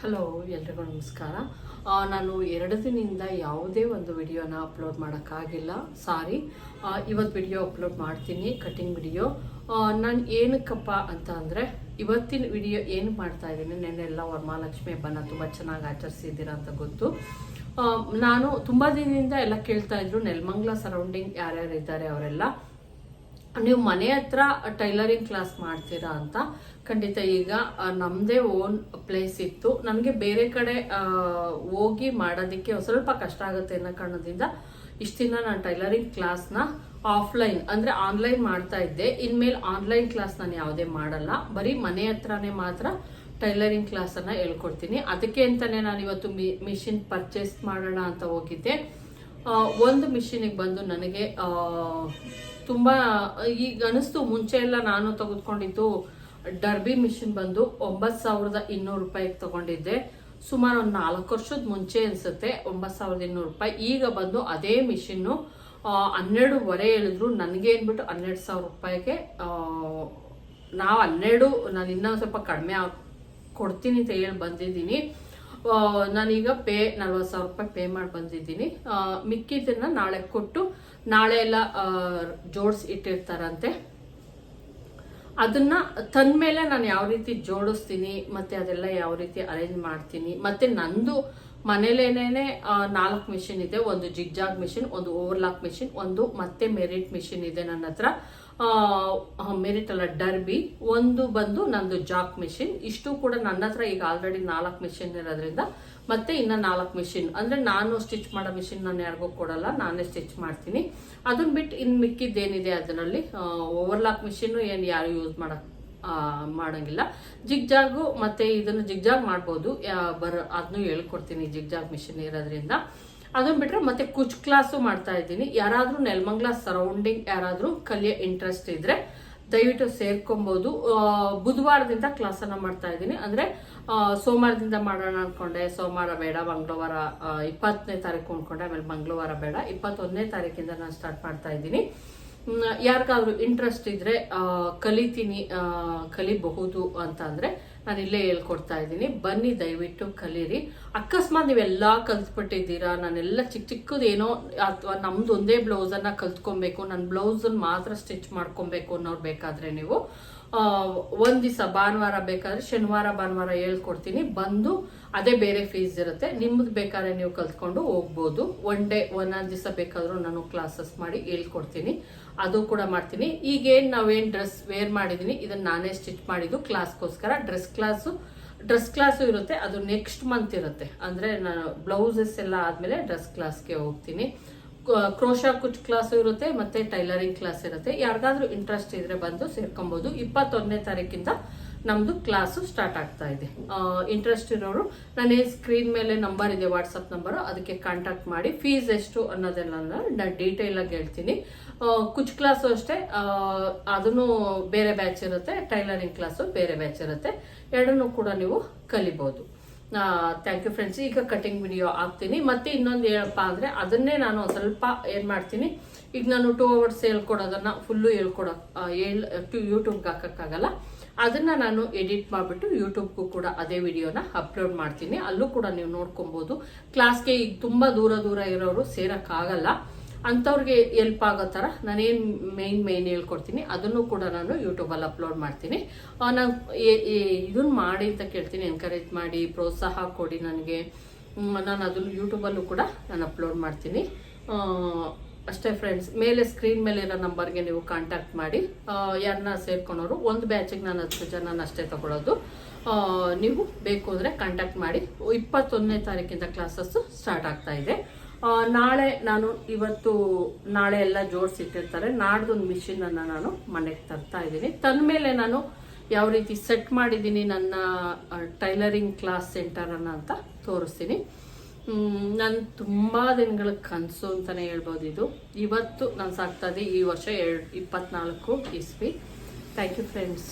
Hello ಎಲ್ರಿಗೂ ನಮಸ್ಕಾರ. ನಾನು ಎರಡು ದಿನದಿಂದ ಯಾವುದೇ ಒಂದು ವಿಡಿಯೋನ ಅಪ್ಲೋಡ್ ಮಾಡೋಕ್ಕಾಗಿಲ್ಲ. ಸಾರಿ ಇವತ್ತು ವಿಡಿಯೋ ಅಪ್ಲೋಡ್ ಮಾಡ್ತೀನಿ ಕಟಿಂಗ್ ವಿಡಿಯೋ ನಾನು ಏನಕ್ಕಪ್ಪ ಅಂತ ಅಂದರೆ, ಇವತ್ತಿನ ವಿಡಿಯೋ ಏನು ಮಾಡ್ತಾ ಇದ್ದೀನಿ ನೆನ್ನೆಲ್ಲ ವರಮಹಾಲಕ್ಷ್ಮಿ ಹಬ್ಬನ ತುಂಬ ಚೆನ್ನಾಗಿ ಆಚರಿಸಿದ್ದೀರಾ ಅಂತ ಗೊತ್ತು. ನಾನು ತುಂಬ ದಿನದಿಂದ ಎಲ್ಲ ಕೇಳ್ತಾ ಇದ್ರು, ನೆಲಮಂಗ್ಲ ಸರೌಂಡಿಂಗ್ ಯಾರ್ಯಾರು ಇದ್ದಾರೆ ಅವರೆಲ್ಲ. ನೀವು ಮನೆ ಹತ್ರ ಟೈಲರಿಂಗ್ ಕ್ಲಾಸ್ ಮಾಡ್ತೀರಾ ಅಂತ, ಖಂಡಿತ ಈಗ ನಮ್ದೇ ಓನ್ ಪ್ಲೇಸ್ ಇತ್ತು. ನನಗೆ ಬೇರೆ ಕಡೆ ಹೋಗಿ ಮಾಡೋದಕ್ಕೆ ಸ್ವಲ್ಪ ಕಷ್ಟ ಆಗುತ್ತೆ ಅನ್ನೋ ಕಾರಣದಿಂದ ಇಷ್ಟು ದಿನ ನಾನು ಟೈಲರಿಂಗ್ ಕ್ಲಾಸ್ನ ಆಫ್ಲೈನ್ ಅಂದರೆ ಆನ್ಲೈನ್ ಮಾಡ್ತಾ ಇದ್ದೆ. ಇನ್ಮೇಲೆ ಆನ್ಲೈನ್ ಕ್ಲಾಸ್ ನಾನು ಯಾವುದೇ ಮಾಡಲ್ಲ. ಬರೀ ಮನೆ ಹತ್ರನೇ ಮಾತ್ರ ಟೈಲರಿಂಗ್ ಕ್ಲಾಸನ್ನು ಹೇಳ್ಕೊಡ್ತೀನಿ. ಅದಕ್ಕೆ ಅಂತಲೇ ನಾನು ಇವತ್ತು ಮಿಷಿನ್ ಪರ್ಚೇಸ್ ಮಾಡೋಣ ಅಂತ ಹೋಗಿದ್ದೆ. ಒಂದು ಮಿಷಿನಿಗೆ ಬಂದು ನನಗೆ ತುಂಬ ಈಗ ಅನಿಸ್ತು. ಮುಂಚೆ ಎಲ್ಲ ನಾನು ತೆಗೆದುಕೊಂಡಿದ್ದು ಡರ್ಬಿ ಮಿಷಿನ್ ಬಂದು ಒಂಬತ್ತು ಸಾವಿರದ ಇನ್ನೂರು ರೂಪಾಯಿಗೆ ತಗೊಂಡಿದ್ದೆ. ಸುಮಾರು ಒಂದು ನಾಲ್ಕು ವರ್ಷದ ಮುಂಚೆ ಅನಿಸುತ್ತೆ, ಒಂಬತ್ತು ಸಾವಿರದ ಇನ್ನೂರು ರೂಪಾಯಿ. ಈಗ ಬಂದು ಅದೇ ಮಿಷಿನ್ನು ಹನ್ನೆರಡುವರೆ ಹೇಳಿದ್ರು. ನನಗೆ ಏನ್ಬಿಟ್ಟು ಹನ್ನೆರಡು ಸಾವಿರ ರೂಪಾಯಿಗೆ ನಾವು ಹನ್ನೆರಡು, ನಾನು ಇನ್ನೊಂದು ಸ್ವಲ್ಪ ಕಡಿಮೆ ಕೊಡ್ತೀನಿ ಅಂತ ಹೇಳಿ ಬಂದಿದ್ದೀನಿ. ನಾನೀಗ ಪೇ ನಲ್ವತ್ ಸಾವಿರ ರೂಪಾಯಿ ಪೇ ಮಾಡಿ ಬಂದಿದ್ದೀನಿ. ಮಿಕ್ಕಿದ್ದನ್ನ ನಾಳೆ ಕೊಟ್ಟು, ನಾಳೆ ಎಲ್ಲ ಜೋಡಿಸಿ ಇಟ್ಟಿರ್ತಾರಂತೆ. ಅದನ್ನ ತಂದ್ಮೇಲೆ ನಾನು ಯಾವ ರೀತಿ ಜೋಡಿಸ್ತೀನಿ, ಮತ್ತೆ ಅದೆಲ್ಲ ಯಾವ ರೀತಿ ಅರೇಂಜ್ ಮಾಡ್ತೀನಿ, ಮತ್ತೆ ನಂದು ಮನೇಲೇನೇನೆ ನಾಲ್ಕು ಮಿಷಿನ್ ಇದೆ, ಒಂದು ಜಿಗ್ಜಾಗ್ ಮಿಷಿನ್, ಒಂದು ಓವರ್ಲಾಕ್ ಮಿಷಿನ್, ಒಂದು ಮತ್ತೆ ಮೆರಿಟ್ ಮಿಷಿನ್ ಇದೆ ನನ್ನ ಹತ್ರ. ಮೆರಿಟ್ ಅಲ್ಲ, ಡರ್ಬಿ. ಒಂದು ಬಂದು ನಂದು ಜಾಕ್ ಮಿಷಿನ್. ಇಷ್ಟು ಕೂಡ ನನ್ನ ಹತ್ರ ಈಗ ಆಲ್ರೆಡಿ ನಾಲ್ಕು ಮಿಷಿನ್ ಇರೋದ್ರಿಂದ ಮತ್ತೆ ಇನ್ನ ನಾಲ್ಕು ಮಿಷಿನ್. ಅಂದ್ರೆ ನಾನು ಸ್ಟಿಚ್ ಮಾಡೋ ಮಿಷಿನ್ ನಾನು ಯಾರಿಗೂ ಕೊಡಲ್ಲ, ನಾನೇ ಸ್ಟಿಚ್ ಮಾಡ್ತೀನಿ. ಅದನ್ನ ಬಿಟ್ಟು ಇನ್ ಮಿಕ್ಕಿದ್ದೇನಿದೆ ಅದರಲ್ಲಿ? ಓವರ್ಲಾಕ್ ಮಿಷಿನ್ ಏನು ಯಾರು ಯೂಸ್ ಮಾಡಕ್ ಮಾಡಂಗಿಲ್ಲ. ಜಿಗ್ಜಾಗು ಮತ್ತೆ ಇದನ್ನು ಜಿಗ್ಜಾಗ್ ಮಾಡ್ಬೋದು. ಬರ ಅದನ್ನು ಹೇಳ್ಕೊಡ್ತೀನಿ ಜಿಗ್ಜಾಗ್ ಮಿಷಿನ್ ಇರೋದ್ರಿಂದ. ಅದನ್ನ ಬಿಟ್ರೆ ಮತ್ತೆ ಕುಚ್ ಕ್ಲಾಸು ಮಾಡ್ತಾ ಇದ್ದೀನಿ. ಯಾರಾದ್ರೂ ನೆಲಮಂಗ್ಲ ಸರೌಂಡಿಂಗ್ ಯಾರಾದ್ರೂ ಕಲಿಯೋ ಇಂಟ್ರೆಸ್ಟ್ ಇದ್ರೆ ದಯವಿಟ್ಟು ಸೇರ್ಕೊಬಹುದು ಆ, ಬುಧವಾರದಿಂದ ಕ್ಲಾಸನ್ನ ಮಾಡ್ತಾ ಇದ್ದೀನಿ. ಅಂದ್ರೆ ಸೋಮವಾರದಿಂದ ಮಾಡೋಣ ಅನ್ಕೊಂಡೆ. ಸೋಮವಾರ ಬೇಡ ಮಂಗಳವಾರ ಇಪ್ಪತ್ತನೇ ತಾರೀಕು ಅನ್ಕೊಂಡೆ. ಆಮೇಲೆ ಮಂಗಳವಾರ ಬೇಡ. ಇಪ್ಪತ್ತೊಂದನೇ ತಾರೀಕಿಂದ ನಾನು ಸ್ಟಾರ್ಟ್ ಮಾಡ್ತಾ ಇದ್ದೀನಿ. ಯಾರಿಗಾದ್ರೂ ಇಂಟ್ರೆಸ್ಟ್ ಇದ್ರೆ ಆ, ಕಲಿತೀನಿ ಕಲಿಬಹುದು ಅಂತ ಅಂದ್ರೆ ನಾನು ಇಲ್ಲೇ ಹೇಳ್ಕೊಡ್ತಾ ಇದ್ದೀನಿ. ಬನ್ನಿ ದಯವಿಟ್ಟು ಕಲೀರಿ. ಅಕಸ್ಮಾತ್ ನೀವೆಲ್ಲ ಕಲ್ತ್ಬಿಟ್ಟಿದ್ದೀರಾ? ನಾನೆಲ್ಲ ಚಿಕ್ಕ ಚಿಕ್ಕದೇನೋ ಅಥವಾ ನಮ್ದು ಒಂದೇ ಬ್ಲೌಸನ್ನು ಕಲ್ತ್ಕೊಬೇಕು ನನ್ನ ಬ್ಲೌಸನ್ನ ಮಾತ್ರ ಸ್ಟಿಚ್ ಮಾಡ್ಕೊಬೇಕು ಅನ್ನೋರು ಬೇಕಾದ್ರೆ ನೀವು. ಒಂದ್ ದಿವಸ ಭಾನುವಾರ ಬೇಕಾದ್ರೆ ಶನಿವಾರ, ಭಾನುವಾರ ಹೇಳ್ಕೊಡ್ತೀನಿ. ಬಂದು ಅದೇ ಬೇರೆ ಫೀಸ್ ಇರುತ್ತೆ. ನಿಮ್ದು ಬೇಕಾದ್ರೆ ನೀವು ಕಲ್ತ್ಕೊಂಡು ಹೋಗ್ಬೋದು. ಒನ್ ಡೇ ಒಂದೊಂದು ದಿವಸ ಬೇಕಾದರೂ ನಾನು ಕ್ಲಾಸಸ್ ಮಾಡಿ ಹೇಳ್ಕೊಡ್ತೀನಿ. ಅದು ಕೂಡ ಮಾಡ್ತೀನಿ. ಈಗೇನು ನಾವೇನ್ ಡ್ರೆಸ್ ವೇರ್ ಮಾಡಿದ್ದೀನಿ ಇದನ್ನ ನಾನೇ ಸ್ಟಿಚ್ ಮಾಡಿದ್ದು ಕ್ಲಾಸ್ಗೋಸ್ಕರ ಡ್ರೆಸ್ ಕ್ಲಾಸು ಡ್ರೆಸ್ ಕ್ಲಾಸು ಇರುತ್ತೆ. ಅದು ನೆಕ್ಸ್ಟ್ ಮಂತ್ ಇರುತ್ತೆ. ಅಂದ್ರೆ ನಾನು ಬ್ಲೌಸಸ್ ಎಲ್ಲ ಆದಮೇಲೆ ಡ್ರೆಸ್ ಕ್ಲಾಸ್ಗೆ ಹೋಗ್ತೀನಿ. ಕ್ರೋಶಾ ಕುಚ್ ಕ್ಲಾಸ್ ಇರುತ್ತೆ, ಮತ್ತೆ ಟೈಲರಿಂಗ್ ಕ್ಲಾಸ್ ಇರುತ್ತೆ. ಯಾರಿಗಾದ್ರೂ ಇಂಟ್ರೆಸ್ಟ್ ಇದ್ರೆ ಬಂದು ಸೇರ್ಕೊಬಹುದು ಇಪ್ಪತ್ತೊಂದನೇ ತಾರೀಕಿಂದ ನಮ್ದು ಕ್ಲಾಸು ಸ್ಟಾರ್ಟ್ ಆಗ್ತಾ ಇದೆ. ಇಂಟ್ರೆಸ್ಟ್ ಇರೋರು, ನಾನು ಸ್ಕ್ರೀನ್ ಮೇಲೆ ನಂಬರ್ ಇದೆ ವಾಟ್ಸಪ್ ನಂಬರ್ ಅದಕ್ಕೆ ಕಾಂಟ್ಯಾಕ್ಟ್ ಮಾಡಿ ಫೀಸ್ ಎಷ್ಟು ಅನ್ನೋದೆಲ್ಲ ನಾನು ಡೀಟೇಲ್ ಆಗಿ ಹೇಳ್ತೀನಿ. ಕುಚ್ ಕ್ಲಾಸು ಅಷ್ಟೇ ಅದನ್ನು ಬೇರೆ ಬ್ಯಾಚ್ ಇರುತ್ತೆ, ಟೈಲರಿಂಗ್ ಕ್ಲಾಸು ಬೇರೆ ಬ್ಯಾಚ್ ಇರುತ್ತೆ. ಎರಡನ್ನೂ ಕೂಡ ನೀವು ಕಲಿಬಹುದು ಥ್ಯಾಂಕ್ ಯು ಫ್ರೆಂಡ್ಸ್ ಈಗ ಕಟಿಂಗ್ ವಿಡಿಯೋ ಹಾಕ್ತೀನಿ. ಮತ್ತೆ ಇನ್ನೊಂದು ಏನಪ್ಪ ಅಂದರೆ ಅದನ್ನೇ ನಾನು ಒಂದು ಸ್ವಲ್ಪ ಏನು ಮಾಡ್ತೀನಿ. ಈಗ ನಾನು ಟೂ ಅವರ್ಸ್ ಹೇಳ್ಕೊಡೋದನ್ನ ಫುಲ್ಲು ಹೇಳ್ಕೊಡೋ ಹೇಳ್ ಯೂಟ್ಯೂಬ್ಗೆ ಹಾಕೋಕ್ಕಾಗಲ್ಲ. ಅದನ್ನು ನಾನು ಎಡಿಟ್ ಮಾಡಿಬಿಟ್ಟು ಯೂಟ್ಯೂಬ್ಗೂ ಕೂಡ ಅದೇ ವಿಡಿಯೋನ ಅಪ್ಲೋಡ್ ಮಾಡ್ತೀನಿ. ಅಲ್ಲೂ ಕೂಡ ನೀವು ನೋಡ್ಕೊಬೋದು. ಕ್ಲಾಸ್ಗೆ ಈಗ ತುಂಬ ದೂರ ದೂರ ಇರೋರು ಸೇರಕ್ಕಾಗಲ್ಲ. ಅಂಥವ್ರಿಗೆ ಹೆಲ್ಪ್ ಆಗೋ ಥರ ನಾನೇನು ಮೇನ್ ಮೇನ್ ಹೇಳ್ಕೊಡ್ತೀನಿ. ಅದನ್ನು ಕೂಡ ನಾನು ಯೂಟ್ಯೂಬಲ್ಲಿ ಅಪ್ಲೋಡ್ ಮಾಡ್ತೀನಿ. ನಾನು ಇದನ್ನ ಮಾಡಿ ಅಂತ ಕೇಳ್ತೀನಿ. ಎನ್ಕರೇಜ್ ಮಾಡಿ ಪ್ರೋತ್ಸಾಹ ಕೊಡಿ ನನಗೆ. ನಾನು ಅದನ್ನು ಯೂಟ್ಯೂಬಲ್ಲೂ ಕೂಡ ನಾನು ಅಪ್ಲೋಡ್ ಮಾಡ್ತೀನಿ. ಅಷ್ಟೇ ಫ್ರೆಂಡ್ಸ್ ಮೇಲೆ ಸ್ಕ್ರೀನ್ ಮೇಲೆ ಇರೋ ನಂಬರ್ಗೆ ನೀವು ಕಾಂಟ್ಯಾಕ್ಟ್ ಮಾಡಿ. ಯಾರನ್ನ ಸೇರ್ಕೊಳೋರು ಒಂದು ಬ್ಯಾಚಿಗೆ ನಾನು ಹತ್ತು ಜನ ಅಷ್ಟೇ ತಗೊಳ್ಳೋದು ನೀವು ಬೇಕು ಅಂದರೆ ಕಾಂಟ್ಯಾಕ್ಟ್ ಮಾಡಿ. ಇಪ್ಪತ್ತೊಂದನೇ ತಾರೀಕಿಂದ ಕ್ಲಾಸಸ್ಸು ಸ್ಟಾರ್ಟ್ ಆಗ್ತಾ ಇದೆ. ಆ, ನಾಳೆ ನಾನು ಇವತ್ತು ನಾಳೆ ಎಲ್ಲ ಜೋಡಿಸಿಟ್ಟಿರ್ತಾರೆ. ನಾಡ್ದೊಂದು ಮಿಷಿನ್ ಅನ್ನ ನಾನು ಮನೆಗೆ ತರ್ತಾ ಇದ್ದೀನಿ. ತಂದ ಮೇಲೆ ನಾನು ಯಾವ ರೀತಿ ಸೆಟ್ ಮಾಡಿದ್ದೀನಿ ನನ್ನ ಟೈಲರಿಂಗ್ ಕ್ಲಾಸ್ ಸೆಂಟರ್ ಅನ್ನ ಅಂತ ತೋರಿಸ್ತೀನಿ. ನಾನು ತುಂಬಾ ದಿನಗಳ ಕನಸು ಅಂತಾನೆ ಹೇಳ್ಬೋದು ಇದು. ಇವತ್ತು ನಾನು ಸಾಕ್ತಾ ಈ ವರ್ಷ ಎರಡು, ಇಪ್ಪತ್ನಾಲ್ಕು ಇಸ್ವಿ. Thank you friends